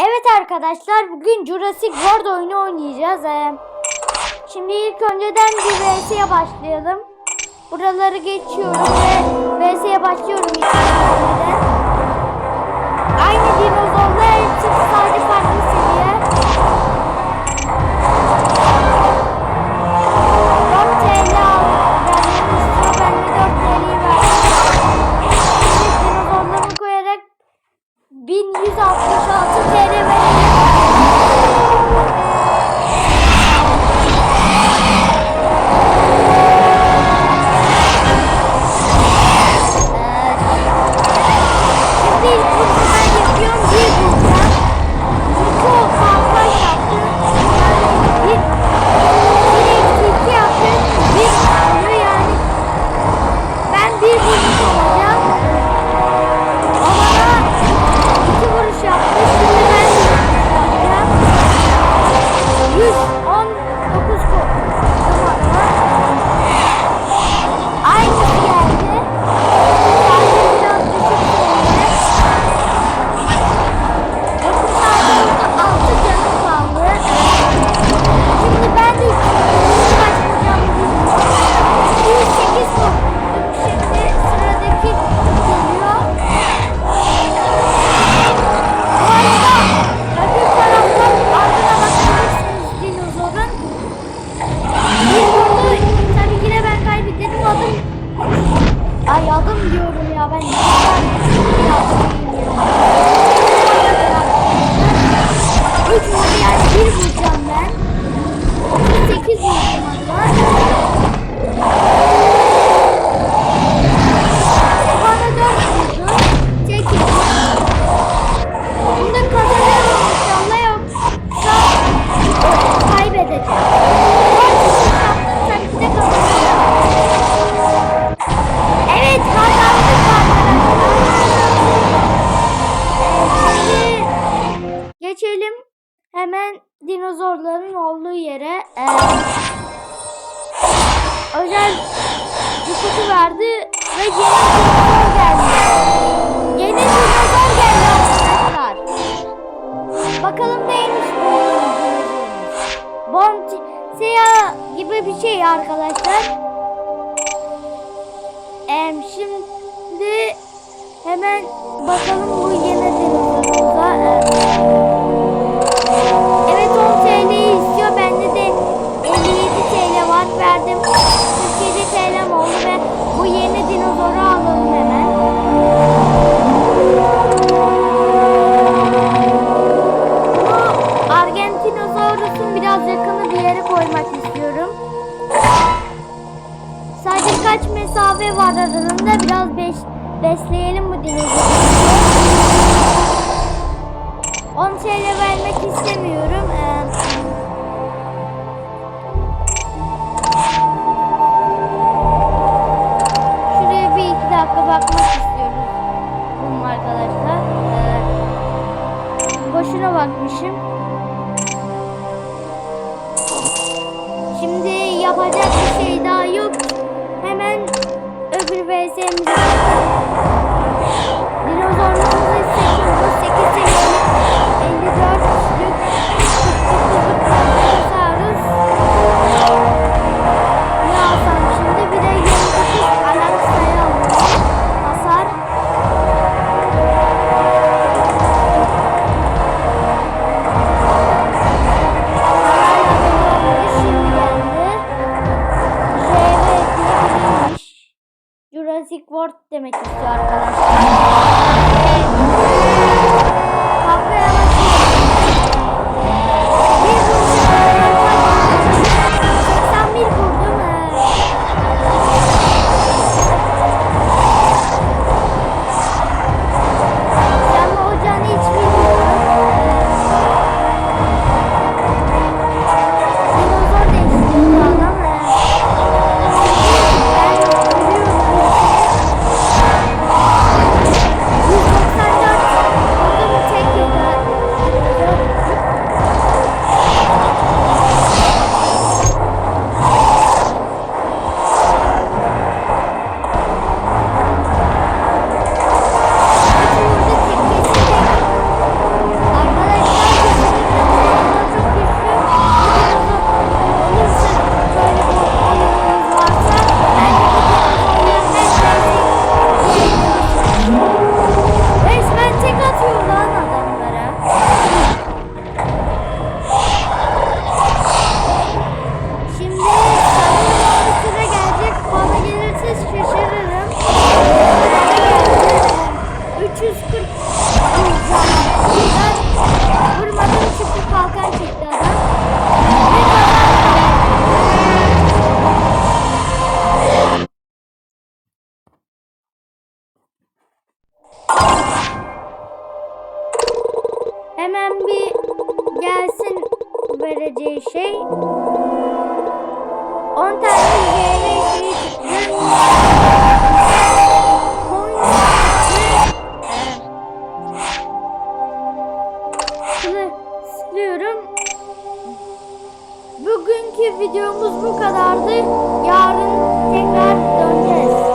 Evet arkadaşlar bugün Jurassic World oyunu oynayacağız. Ee, şimdi ilk önceden bir VS'ye başlayalım. Buraları geçiyorum ve VS'ye başlıyorum. Ee, özel cüseti verdi ve yeni dinozor geldi. Yeni dinozor geldi arkadaşlar. Bakalım neymiş bu Bont siyah gibi bir şey arkadaşlar. Ee, şimdi hemen bakalım bu yeni dinozorumuza. Ee, Motoru alalım hemen. Argentinosaurus'un biraz yakını bir yere koymak istiyorum. Sadece kaç mesafe var aralarında biraz beş, besleyelim bu dinozoru. Onu şeyle vermek istemiyorum. Ee, boşuna bakmışım. Şimdi yapacak bir şey daha yok. Hemen öbür VS'mizi Word demek istiyor arkadaşlar. Şey. 10 tane çıktı. Siliyorum. Bugünkü videomuz bu kadardı. Yarın tekrar döneceğiz.